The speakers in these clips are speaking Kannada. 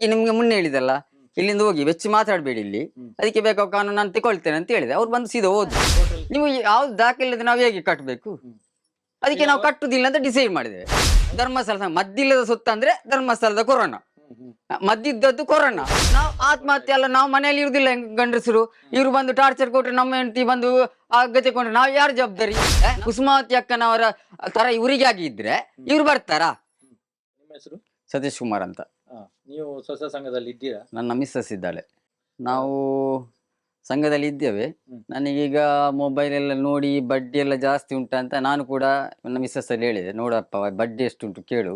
ಈ ನಿಮ್ಗೆ ಮುನ್ನೆ ಹೇಳಿದಲ್ಲ ಇಲ್ಲಿಂದ ಹೋಗಿ ವೆಚ್ಚ ಮಾತಾಡಬೇಡಿ ಇಲ್ಲಿ. ಅದಕ್ಕೆ ಬೇಕಾದ ಕಾನೂನು ನಾನು ತಗೊಳ್ತೇನೆ ಅಂತ ಹೇಳಿದೆ. ಅವ್ರು ಬಂದು ಸೀದಾ ಹೋದ್ರು. ನೀವು ಯಾವ್ದು ದಾಖಲೆ ನಾವು ಹೇಗೆ ಕಟ್ಟಬೇಕು ಅದಕ್ಕೆ ನಾವು ಕಟ್ಟುದಿಲ್ಲ ಅಂತ ಡಿಸೈಡ್ ಮಾಡಿದೆ ಧರ್ಮಸ್ಥಳ ಮದ್ದಿಲ್ಲದ ಸುತ್ತ ಅಂದ್ರೆ ಧರ್ಮಸ್ಥಳದ ಕೊರೋನಾ. ಮದ್ದಿದ್ದದ್ದು ಕೊರೋನಾ. ನಾವು ಆತ್ಮಹತ್ಯೆ ಅಲ್ಲ ನಾವು ಮನೆಯಲ್ಲಿ ಇರುದಿಲ್ಲ ಗಂಡಸರು? ಇವ್ರು ಬಂದು ಟಾರ್ಚರ್ ಕೊಟ್ಟರೆ ನಮ್ಮ ಹೆಂಡತಿ ಬಂದು ಅಗತ್ಯ ಕೊಂಡ್ರೆ ನಾವು ಯಾರು ಜವಾಬ್ದಾರಿ? ಕುಸುಮಾವತಿ ಅಕ್ಕನವರ ತರ ಇವರಿಗೆ ಆಗಿದ್ರೆ ಇವ್ರು ಬರ್ತಾರಾ? ಸತೀಶ್ ಕುಮಾರ್ ಅಂತ. ನೀವು ಸ್ವಸ ಸಂಘದಲ್ಲಿ ಇದ್ದೀರಾ? ನನ್ನ ಮಿಸ್ಸಸ್ ಇದ್ದಾಳೆ ನಾವು ಸಂಘದಲ್ಲಿ ಇದ್ದೇವೆ. ನನಗೀಗ ಮೊಬೈಲ್ ಎಲ್ಲ ನೋಡಿ ಬಡ್ಡಿ ಎಲ್ಲ ಜಾಸ್ತಿ ಅಂತ ನಾನು ಕೂಡ ನನ್ನ ಮಿಸ್ಸಸ್ ಅಲ್ಲಿ ಹೇಳಿದೆ. ನೋಡಪ್ಪ ಬಡ್ಡಿ ಎಷ್ಟುಂಟು ಕೇಳು.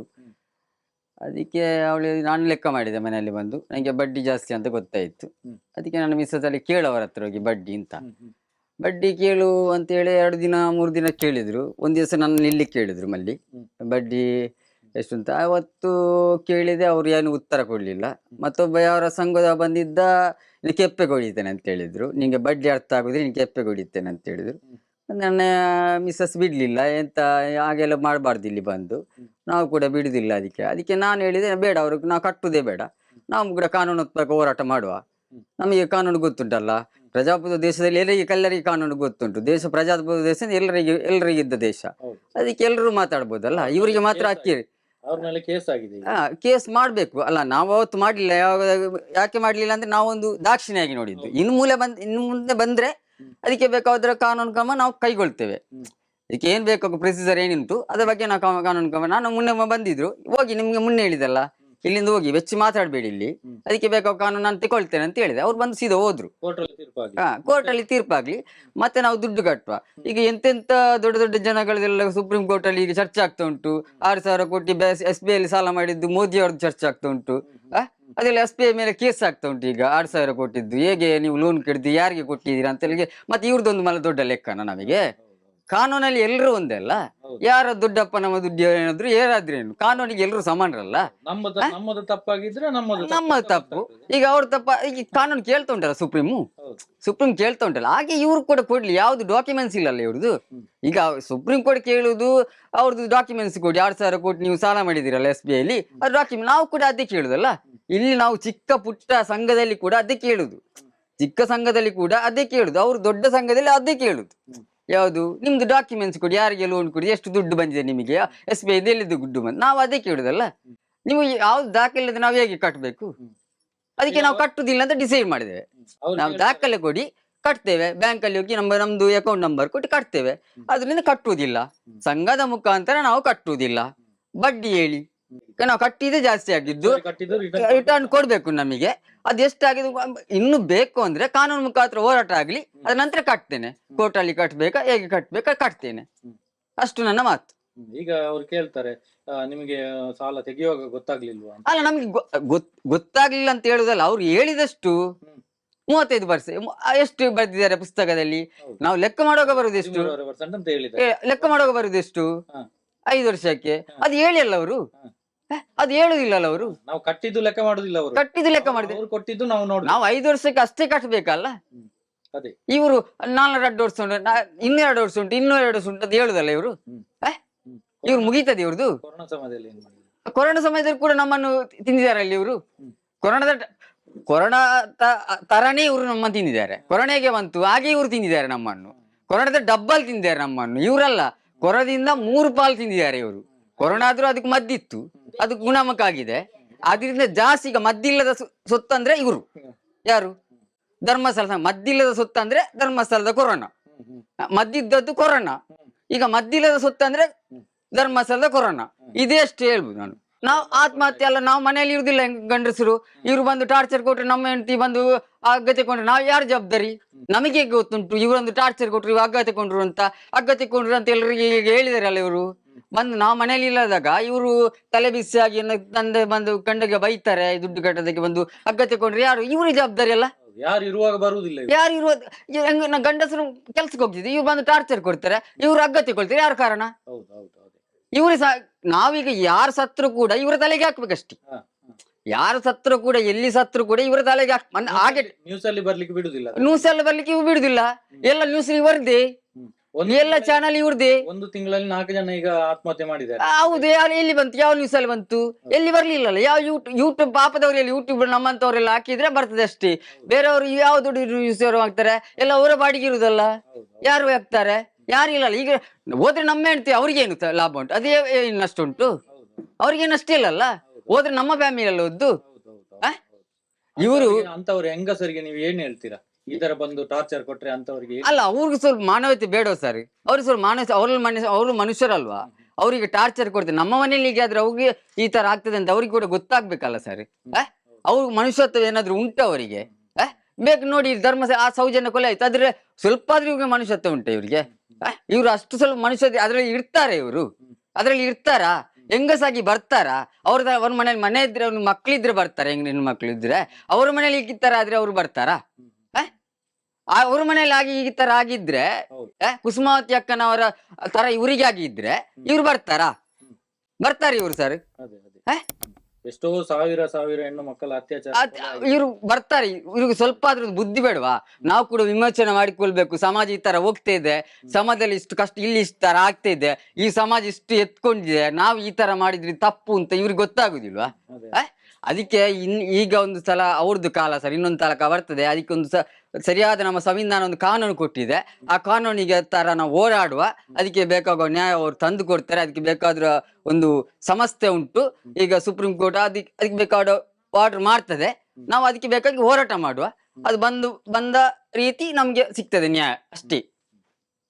ಅದಕ್ಕೆ ಅವಳು ನಾನು ಲೆಕ್ಕ ಮಾಡಿದೆ ಮನೆಯಲ್ಲಿ ಬಂದು. ನನಗೆ ಬಡ್ಡಿ ಜಾಸ್ತಿ ಅಂತ ಗೊತ್ತಾಯಿತು. ಅದಕ್ಕೆ ನನ್ನ ಮಿಸ್ಸಸ್ ಅಲ್ಲಿ ಕೇಳು ಅವರ ಹತ್ರ ಹೋಗಿ ಬಡ್ಡಿ ಅಂತ. ಬಡ್ಡಿ ಕೇಳು ಅಂತೇಳಿ ಎರಡು ದಿನ ಮೂರು ದಿನ ಕೇಳಿದ್ರು. ಒಂದು ದಿವಸ ನನ್ನ ಇಲ್ಲಿ ಕೇಳಿದ್ರು ಮಲ್ಲಿ. ಬಡ್ಡಿ ಎಷ್ಟು ಅಂತ ಅವತ್ತು ಕೇಳಿದೆ ಅವ್ರು ಏನು ಉತ್ತರ ಕೊಡಲಿಲ್ಲ. ಮತ್ತೊಬ್ಬ ಯಾರ ಸಂಘದ ಬಂದಿದ್ದ ನೀನು ಕೆಪ್ಪೆ ಕೊಡಿತೇನೆ ಅಂತ ಹೇಳಿದ್ರು. ನಿಂಗೆ ಬಡ್ಡಿ ಅರ್ಥ ಆಗುದ್ರೆ ನೀನು ಕೆಪ್ಪೆ ಕೊಡಿತೇನೆ ಅಂತ ಹೇಳಿದ್ರು. ನನ್ನ ಮಿಸ್ಸಸ್ ಬಿಡ್ಲಿಲ್ಲ ಎಂತ ಹಾಗೆಲ್ಲ ಮಾಡಬಾರ್ದು ಇಲ್ಲಿ ಬಂದು. ನಾವು ಕೂಡ ಬಿಡುದಿಲ್ಲ ಅದಕ್ಕೆ. ಅದಕ್ಕೆ ನಾನು ಹೇಳಿದೆ ಬೇಡ ಅವ್ರಿಗೆ ನಾವು ಕಟ್ಟುದೇ ಬೇಡ. ನಾವು ಕೂಡ ಕಾನೂನಾತ್ಮಕ ಹೋರಾಟ ಮಾಡುವ. ನಮಗೆ ಕಾನೂನು ಗೊತ್ತುಂಟಲ್ಲ. ಪ್ರಜಾಪ್ರಭುತ್ವ ದೇಶದಲ್ಲಿ ಎಲ್ಲರಿಗೆ ಕಲ್ಲರಿಗೆ ಕಾನೂನು ಗೊತ್ತುಂಟು. ದೇಶ ಪ್ರಜಾಪ್ರಭುತ್ವ ದೇಶ ಎಲ್ಲರಿಗೆ ಎಲ್ಲರಿಗೆ ಇದ್ದ ದೇಶ. ಅದಕ್ಕೆ ಎಲ್ಲರೂ ಮಾತಾಡ್ಬೋದಲ್ಲ. ಇವರಿಗೆ ಮಾತ್ರ ಅಕ್ಕಿ ಅವ್ರ ಮೇಲೆ ಕೇಸ್ ಆಗಿದೆ ಈಗ. ಕೇಸ್ ಮಾಡ್ಬೇಕು ಅಲ್ಲ ನಾವು ಅವತ್ತು ಮಾಡ್ಲಿಲ್ಲ ಯಾವಾಗ ಯಾಕೆ ಮಾಡ್ಲಿಲ್ಲ ಅಂದ್ರೆ ನಾವೊಂದು ದಾಕ್ಷಿಣ್ಯಾಗಿ ನೋಡಿದ್ದು. ಇನ್ನು ಮೂಲೆ ಬಂದ್ ಇನ್ನು ಮುಂದೆ ಬಂದ್ರೆ. ಅದಕ್ಕೆ ಬೇಕಾದ್ರೆ ಕಾನೂನು ಕ್ರಮ ನಾವು ಕೈಗೊಳ್ತೇವೆ. ಇದಕ್ಕೆ ಏನ್ ಬೇಕು ಪ್ರೊಸೀಜರ್ ಏನುಂಟು ಅದ್ರ ಬಗ್ಗೆ ನಾವು ಕಾನೂನು ಕ್ರಮ ನಾನು ಮುನ್ನೆ ಬಂದಿದ್ರು ಹೋಗಿ ನಿಮ್ಗೆ ಮುನ್ನೆ ಹೇಳಿದಲ್ಲ ಇಲ್ಲಿಂದ ಹೋಗಿ ಬೆಚ್ಚಿ ಮಾತಾಡಬೇಡಿ ಇಲ್ಲಿ. ಅದಕ್ಕೆ ಬೇಕಾದ ಕಾನೂನು ನಾನು ತಗೊಳ್ತೇನೆ ಅಂತ ಹೇಳಿದೆ. ಅವ್ರು ಬಂದು ಸೀದಾ ಹೋದ್ರು. ಹಾ ಕೋರ್ಟ್ ಅಲ್ಲಿ ತೀರ್ಪಾಗ್ಲಿ ಮತ್ತೆ ನಾವು ದುಡ್ಡು ಕಟ್ಟುವ ಈಗ ಎಂತೆಂತ ದೊಡ್ಡ ದೊಡ್ಡ ಜನಗಳದೆಲ್ಲ ಸುಪ್ರೀಂ ಕೋರ್ಟ್ ಅಲ್ಲಿ ಈಗ ಚರ್ಚೆ ಆಗ್ತಾ ಉಂಟು. ಆರು ಸಾವಿರ ಕೋಟಿ ಎಸ್ ಬಿ ಐಲಿ ಸಾಲ ಮಾಡಿದ್ದು ಮೋದಿ ಅವ್ರದ್ದು ಚರ್ಚೆ ಆಗ್ತಾ ಉಂಟು? ಅದೆಲ್ಲ ಎಸ್ ಬಿ ಐ ಮೇಲೆ ಕೇಸ್ ಆಗ್ತಾ ಉಂಟು ಈಗ. ಆರು ಸಾವಿರ ಕೊಟ್ಟಿದ್ದು. ಹೇಗೆ ನೀವು ಲೋನ್ ಕೆಡ್ದು ಯಾರಿಗೆ ಕೊಟ್ಟಿದ್ದೀರಾ ಅಂತ ಹೇಳಿ. ಮತ್ತೆ ಇವ್ರದ್ದೊಂದು ಮನೆ ದೊಡ್ಡ ಲೆಕ್ಕನ ನಮಗೆ. ಕಾನೂನಲ್ಲಿ ಎಲ್ಲರೂ ಒಂದೇ ಅಲ್ಲ. ಯಾರ ದುಡ್ಡಪ್ಪ ನಮ್ಮ ದುಡ್ಡು ಏನಾದ್ರು ಏನು? ಕಾನೂನಿಗೆ ಎಲ್ಲರೂ ಸಮಾನರಲ್ಲ? ನಮ್ಮದು ನಮ್ಮದು ತಪ್ಪಾಗಿದ್ರೆ ನಮ್ಮದು ನಮ್ಮ ತಪ್ಪು. ಈಗ ಅವ್ರ ತಪ್ಪ ಈಗ ಕಾನೂನು ಕೇಳ್ತಾ ಉಂಟಲ್ಲ ಸುಪ್ರೀಮು? ಸುಪ್ರೀಂ ಕೇಳ್ತಾ ಉಂಟಲ್ಲ? ಹಾಗೆ ಇವ್ರು ಕೂಡ ಕೊಡ್ಲಿ ಯಾವ್ದು ಡಾಕ್ಯುಮೆಂಟ್ಸ್ ಇಲ್ಲಲ್ಲ ಇವ್ರದ್ದು. ಈಗ ಸುಪ್ರೀಂ ಕೋರ್ಟ್ ಕೇಳುದು ಅವ್ರದ್ದು ಡಾಕ್ಯುಮೆಂಟ್ಸ್ ಕೊಡಿ ಆರು ಸಾವಿರ ಕೋಟಿ ನೀವು ಸಾಲ ಮಾಡಿದಿರಲ್ಲ ಎಸ್ ಬಿ ಐಲಿ ಅದು ಡಾಕ್ಯುಮೆಂಟ್ ನಾವು ಕೂಡ ಅದೇ ಕೇಳುದಲ್ಲ? ಇಲ್ಲಿ ನಾವು ಚಿಕ್ಕ ಪುಟ್ಟ ಸಂಘದಲ್ಲಿ ಕೂಡ ಅದೇ ಕೇಳುದು. ಚಿಕ್ಕ ಸಂಘದಲ್ಲಿ ಕೂಡ ಅದೇ ಕೇಳುದು ಅವ್ರು ದೊಡ್ಡ ಸಂಘದಲ್ಲಿ ಅದೇ ಕೇಳುದು. ಯಾವುದು? ನಿಮ್ದು ಡಾಕ್ಯುಮೆಂಟ್ಸ್ ಕೊಡಿ ಯಾರಿಗೆ ಲೋನ್ ಕೊಡಿ ಎಷ್ಟು ದುಡ್ಡು ಬಂದಿದೆ ನಿಮಗೆ? ಎಸ್ ಬಿ ಐ ಎಲ್ಲಿದ್ದು ದುಡ್ಡು ಬಂದು? ನಾವು ಅದೇ ಕೇಳುದಲ್ಲ. ನೀವು ಯಾವ್ದು ದಾಖಲೆ ನಾವು ಹೇಗೆ ಕಟ್ಟಬೇಕು. ಅದಕ್ಕೆ ನಾವು ಕಟ್ಟುದಿಲ್ಲ ಅಂತ ಡಿಸೈಡ್ ಮಾಡಿದ್ದೇವೆ. ನಾವು ದಾಖಲೆ ಕೊಡಿ ಕಟ್ತೇವೆ. ಬ್ಯಾಂಕ್ ಅಲ್ಲಿ ಹೋಗಿ ನಮ್ಮ ನಮ್ದು ಅಕೌಂಟ್ ನಂಬರ್ ಕೊಟ್ಟು ಕಟ್ತೇವೆ. ಅದರಿಂದ ಕಟ್ಟುವುದಿಲ್ಲ. ಸಂಘದ ಮುಖಾಂತರ ನಾವು ಕಟ್ಟುವುದಿಲ್ಲ. ಬಡ್ಡಿ ಹೇಳಿ. ನಾವು ಕಟ್ಟಿದ್ರೆ ಜಾಸ್ತಿ ಆಗಿದ್ದು ರಿಟರ್ನ್ ಕೊಡ್ಬೇಕು. ನಮಗೆ. ಅದು ಎಷ್ಟಾಗಿದೆ ಇನ್ನು ಬೇಕು ಅಂದ್ರೆ ಕಾನೂನು ಮುಖಾಂತರ ಹೋರಾಟ ಆಗ್ಲಿ ಅದ ನಂತರ ಕಟ್ತೇನೆ. ಕೋರ್ಟ್ ಅಲ್ಲಿ ಕಟ್ಬೇಕಾ ಹೇಗೆ ಕಟ್ಬೇಕಾ ಕಟ್ತೇನೆ. ಅಷ್ಟು ನನ್ನ ಮಾತು. ಈಗ ಅವ್ರು ಕೇಳ್ತಾರೆ ನಿಮಗೆ ಸಾಲ ತೆಗೆಯುವಾಗ ಗೊತ್ತಾಗ್ಲಿಲ್ವಾ ಅಲ್ಲ ನಮ್ಗೆ ಗೊತ್ತಾಗ್ಲಿಲ್ಲ ಅಂತ ಹೇಳುದಲ್ಲ ಅವ್ರು ಹೇಳಿದಷ್ಟು. ಮೂವತ್ತೈದು ಪರ್ಸೆಂಟ್ ಎಷ್ಟು ಬರ್ದಿದ್ದಾರೆ ಪುಸ್ತಕದಲ್ಲಿ? ನಾವು ಲೆಕ್ಕ ಮಾಡುವಾಗ ಬರುದೆಷ್ಟು ಲೆಕ್ಕ ಮಾಡುವಾಗ ಬರುದೆಷ್ಟು. ಐದು ವರ್ಷಕ್ಕೆ. ಅದು ಹೇಳಿ ಅಲ್ಲ ಅವರು. ಅದು ಹೇಳುದಿಲ್ಲಲ್ಲ ಅವರು? ನಾವು ಕಟ್ಟಿದ್ದು ಲೆಕ್ಕ ಮಾಡುದಿಲ್ಲ ಅವರು. ಕಟ್ಟಿದ್ದು ಲೆಕ್ಕ ಮಾಡಿದ್ರೆ ಅವ್ರು ಕೊಟ್ಟಿದ್ದು ನಾವು ನೋಡಿ ನಾವು ಐದು ವರ್ಷಕ್ಕೆ ಅಷ್ಟೇ ಕಟ್ಟಬೇಕಲ್ಲ? ಅದೇ. ಇವರು ನಾಲ್ಕು ಎರಡು ವರ್ಷ ಉಂಟು ನಾ- ಇನ್ನೂ ಎರಡು ವರ್ಷ ಉಂಟು ಇನ್ನೂ ಎರಡು ವರ್ಷ ಉಂಟು ಅದು ಹೇಳುದಲ್ಲ ಇವರು? ಇವ್ರು ಮುಗೀತದೆ ಇವ್ರದ್ದು? ಕೊರೋನಾ ಸಮಯದಲ್ಲಿ ಏನ್ ಮಾಡಿದ್ರು? ಕೊರೋನಾ ಸಮಯದಲ್ಲಿ ಕೂಡ ನಮ್ಮನ್ನು ತಿಂದಿದ್ದಾರೆ ಅಲ್ಲಿ ಇವರು. ಕೊರೋನಾದ ಕೊರೋನಾ ತರನೇ ಇವರು ನಮ್ಮ ತಿಂದಿದ್ದಾರೆ. ಕೊರೋನಾಗೆ ಬಂತು ಹಾಗೆ ಇವರು ತಿಂದಿದ್ದಾರೆ ನಮ್ಮನ್ನು. ಕೊರೋನಾದ ಡಬ್ಬಲ್ ತಿಂದಿದ್ದಾರೆ ನಮ್ಮನ್ನು. ಇವರಲ್ಲ ಕೊರೋನಾದಿಂದ ಮೂರು ಪಾಲ್ ತಿಂದಿದ್ದಾರೆ ಇವರು. ಕೊರೋನಾ ಆದ್ರೂ ಅದಕ್ಕೆ ಮದ್ದಿತ್ತು. ಅದು ಗುಣಮುಖ ಆಗಿದೆ. ಅದರಿಂದ ಜಾಸ್ತಿ ಈಗ ಮದ್ದಿಲ್ಲದ ಸೊತ್ತು ಅಂದ್ರೆ ಇವರು. ಯಾರು? ಧರ್ಮಸ್ಥಳ ಮದ್ದಿಲ್ಲದ ಸೊತ್ತಂದ್ರೆ ಧರ್ಮಸ್ಥಳದ ಕೊರೋನಾ. ಮದ್ದಿದ್ದದ್ದು ಕೊರೋನಾ. ಈಗ ಮದ್ದಿಲ್ಲದ ಸೊತ್ತಂದ್ರೆ ಧರ್ಮಸ್ಥಳದ ಕೊರೋನಾ. ಇದೇ ಹೇಳ್ಬೋದು ನಾನು. ನಾವು ಆತ್ಮಹತ್ಯೆ ಅಲ್ಲ, ನಾವು ಮನೆಯಲ್ಲಿ ಇರುದಿಲ್ಲ ಹೆಂಗ್ ಗಂಡಸರು? ಇವ್ರು ಬಂದು ಟಾರ್ಚರ್ ಕೊಟ್ಟರೆ ನಮ್ಮ ಹೆಂಡತಿ ಬಂದು ಅಗತ್ಯ ತಗೊಂಡ್ರೆ ನಾವು ಯಾರು ಜವಾಬ್ದಾರಿ? ನಮಗೆ ಗೊತ್ತುಂಟು? ಇವರೊಂದು ಟಾರ್ಚರ್ ಕೊಟ್ಟರು ಇವ್ ಅಗತ್ಯ ಕೊಂಡ್ರು ಅಂತ? ಅಗತ್ಯ ಕೊಂಡ್ರು ಅಂತ ಎಲ್ಲರಿಗೆ ಹೇಳಿದಾರಲ್ಲ ಇವರು. ಬಂದು ನಾವು ಮನೆಯಲ್ಲಿ ಇಲ್ಲದಾಗ ಇವರು ತಲೆ ಬಿಸಿಯಾಗಿ ಆಗಿ ತಂದೆ ಬಂದು ಕಂಡಗೆ ಬೈತಾರೆ ದುಡ್ಡು ಕಟ್ಟೋದಕ್ಕೆ ಬಂದು ಹಗ್ಗ ಕೊಂಡ್ರೆ ಯಾರು? ಇವರು ಜವಾಬ್ದಾರಿ ಅಲ್ಲ? ಯಾರು ಇರುವಾಗ ಬರುವುದಿಲ್ಲ ಯಾರು ಇರುವ ಗಂಡಸರು ಕೆಲ್ಸಕ್ಕೆ ಹೋಗ್ತಿದ್ದೆ ಇವ್ರು ಬಂದು ಟಾರ್ಚರ್ ಕೊಡ್ತಾರೆ ಇವ್ರು ಹಗ್ಗ ಕೊಡ್ತಾರೆ ಯಾರು ಕಾರಣ? ಇವ್ರು ಸಹ ನಾವೀಗ ಯಾರು ಸತ್ರು ಕೂಡ ಇವರ ತಲೆಗೆ ಹಾಕ್ಬೇಕಷ್ಟೇ. ಯಾರು ಸತ್ರು ಕೂಡ ಎಲ್ಲಿ ಸತ್ರು ಕೂಡ ಇವರ ತಲೆಗೆ ಹಾಕ್ ಹಾಗೆ ನ್ಯೂಸ್ ಅಲ್ಲಿ ಬರ್ಲಿಕ್ಕೆ ಬಿಡುದಿಲ್ಲ. ನ್ಯೂಸ್ ಅಲ್ಲಿ ಬರ್ಲಿಕ್ಕೆ ಇವು ಬಿಡುದಿಲ್ಲ. ಎಲ್ಲ ನ್ಯೂಸ್ ಹ್ಮ್. ಒಂದು ಎಲ್ಲ ಚಾನಲ್ ಇವ್ರದೇ. ಒಂದು ತಿಂಗಳಲ್ಲಿ ನಾಲ್ಕು ಜನ ಈಗ ಆತ್ಮಹತ್ಯೆ ಮಾಡಿದ್ದಾರೆ. ಹೌದು ಯಾರು ಎಲ್ಲಿ ಬಂತು? ಯಾವ ನ್ಯೂಸ್ ಅಲ್ಲಿ ಬಂತು? ಎಲ್ಲಿ ಬರ್ಲಿಲ್ಲಲ್ಲ? ಯಾವ ಯೂಟ್ಯೂಬ್ ಪಾಪದವರೆಲ್ಲ ಯೂಟ್ಯೂಬ್ ನಮ್ಮಂತವ್ರೆಲ್ಲ ಹಾಕಿದ್ರೆ ಬರ್ತದೆ ಅಷ್ಟೇ. ಬೇರೆಯವರು ಯಾವ ದುಡ್ಡು ನ್ಯೂಸ್ ಅವರು ಹಾಕ್ತಾರೆ? ಎಲ್ಲ ಅವರ ಬಾಡಿಗೆ ಇರುದಲ್ಲ? ಯಾರು ಹಾಕ್ತಾರೆ? ಯಾರು ಇಲ್ಲಲ್ಲ? ಈಗ ಹೋದ್ರೆ ನಮ್ಮ ಹೆಂಡತಿ ಅವ್ರಿಗೇನು ಏನು ಲಾಭ ಉಂಟು? ಅದೇ ಇನ್ನಷ್ಟು ಉಂಟು. ಅವ್ರಿಗೇನು ಅಷ್ಟೇ ಇಲ್ಲಲ್ಲ? ಹೋದ್ರೆ ನಮ್ಮ ಫ್ಯಾಮಿಲಿ ಅಲ್ಲ ಒದ್ದು ಇವರು. ಅಂತವ್ರು ಹೆಂಗಸರಿಗೆ ನೀವು ಏನ್ ಹೇಳ್ತೀರಾ? ಈ ತರ ಬಂದು ಟಾರ್ಚರ್ ಕೊಟ್ರೆ ಅಂತವ್ರಿಗೆ ಅಲ್ಲ ಅವ್ರಿಗೆ ಸ್ವಲ್ಪ ಮಾನವತೆ ಬೇಡ ಸರ್. ಅವ್ರಿಗೆ ಸ್ವಲ್ಪ ಮಾನವ ಅವ್ರ ಮನುಷ್ಯ ಅವರು ಮನುಷ್ಯರಲ್ವಾ? ಅವರಿಗೆ ಟಾರ್ಚರ್ ಕೊಡ್ತಾರೆ ನಮ್ಮ ಮನೇಲಿ ಈಗ ಆದ್ರೆ ಅವ್ರಿಗೆ ಈ ತರ ಆಗ್ತದೆ ಅಂತ ಅವ್ರಿಗೆ ಕೂಡ ಗೊತ್ತಾಗ್ಬೇಕಲ್ಲ ಸರ್. ಅವ್ರ ಮನುಷ್ಯತ್ವ ಏನಾದ್ರು ಉಂಟು ಅವರಿಗೆ? ಬೇಕು ನೋಡಿ ಧರ್ಮ ಆ ಸೌಜನ್ಯ ಕೊಲೆ ಆಯ್ತು. ಆದ್ರೆ ಸ್ವಲ್ಪ ಆದ್ರೂ ಇವ್ರಿಗೆ ಮನುಷ್ಯತ್ವ ಉಂಟು ಇವ್ರಿಗೆ? ಇವ್ರು ಅಷ್ಟು ಸ್ವಲ್ಪ ಮನುಷ್ಯ ಅದ್ರಲ್ಲಿ ಇರ್ತಾರೆ ಇವರು. ಅದ್ರಲ್ಲಿ ಇರ್ತಾರಾ? ಹೆಂಗಸಾಗಿ ಬರ್ತಾರಾ? ಅವ್ರ ಅವ್ರ ಮನೇಲಿ ಮನೆ ಇದ್ರೆ ಅವ್ರ ಮಕ್ಳಿದ್ರೆ ಬರ್ತಾರೆ. ಹೆಂಗ್ ನಿನ್ ಮಕ್ಳು ಇದ್ರೆ ಅವ್ರ ಮನೇಲಿ ಈ ತರ ಆದ್ರೆ ಅವ್ರು ಬರ್ತಾರಾ? ಅವ್ರ ಮನೇಲಿ ಆಗಿ ಈ ತರ ಆಗಿದ್ರೆ. ಕುಸುಮಾವತಿ ಅಕ್ಕನವರ ತರ ಇವರಿಗೆ ಆಗಿದ್ರೆ ಇವ್ರು ಬರ್ತಾರಾ? ಬರ್ತಾರೆ ಇವ್ರು ಸರ್? ಎಷ್ಟೋ ಸಾವಿರ ಸಾವಿರ ಹೆಣ್ಣು ಮಕ್ಕಳ ಅತ್ಯಾಚಾರ ಇವ್ರು ಬರ್ತಾರೆ. ಇವ್ರಿಗೆ ಸ್ವಲ್ಪ ಆದ್ರೂ ಬುದ್ಧಿ ಬೇಡವಾ? ನಾವು ಕೂಡ ವಿಮೋಚನೆ ಮಾಡಿಕೊಳ್ಬೇಕು. ಸಮಾಜ ಈ ತರ ಹೋಗ್ತಾ ಇದೆ. ಸಮಾಜದಲ್ಲಿ ಇಷ್ಟು ಕಷ್ಟ ಇಲ್ಲಿ ಇಷ್ಟು ತರ ಆಗ್ತಾ ಇದೆ. ಈ ಸಮಾಜ ಇಷ್ಟು ಎತ್ಕೊಂಡಿದೆ. ನಾವು ಈ ತರ ಮಾಡಿದ್ರಿ ತಪ್ಪು ಅಂತ ಇವ್ರಿಗೆ ಗೊತ್ತಾಗುದಿಲ್ವಾ? ಅದಕ್ಕೆ ಇನ್ ಈಗ ಒಂದು ಸಲ ಅವ್ರದ್ದು ಕಾಲ ಸರ್, ಇನ್ನೊಂದು ತಲಕ ಬರ್ತದೆ. ಅದಕ್ಕೆ ಒಂದು ಸರಿಯಾದ ನಮ್ಮ ಸಂವಿಧಾನ ಒಂದು ಕಾನೂನು ಕೊಟ್ಟಿದೆ. ಆ ಕಾನೂನಿಗೆ ತರ ನಾವು ಹೋರಾಡುವ. ಅದಕ್ಕೆ ಬೇಕಾಗುವ ನ್ಯಾಯ ಅವರು ತಂದು ಕೊಡ್ತಾರೆ. ಅದಕ್ಕೆ ಬೇಕಾದ್ರ ಒಂದು ಸಮಸ್ಯೆ ಉಂಟು. ಈಗ ಸುಪ್ರೀಂ ಕೋರ್ಟ್ ಅದಕ್ಕೆ ಅದಕ್ಕೆ ಬೇಕಾದ ಆರ್ಡರ್ ಮಾಡ್ತದೆ. ನಾವು ಅದಕ್ಕೆ ಬೇಕಾಗಿ ಹೋರಾಟ ಮಾಡುವ. ಅದು ಬಂದು, ಬಂದ ರೀತಿ ನಮ್ಗೆ ಸಿಗ್ತದೆ ನ್ಯಾಯ ಅಷ್ಟೇ.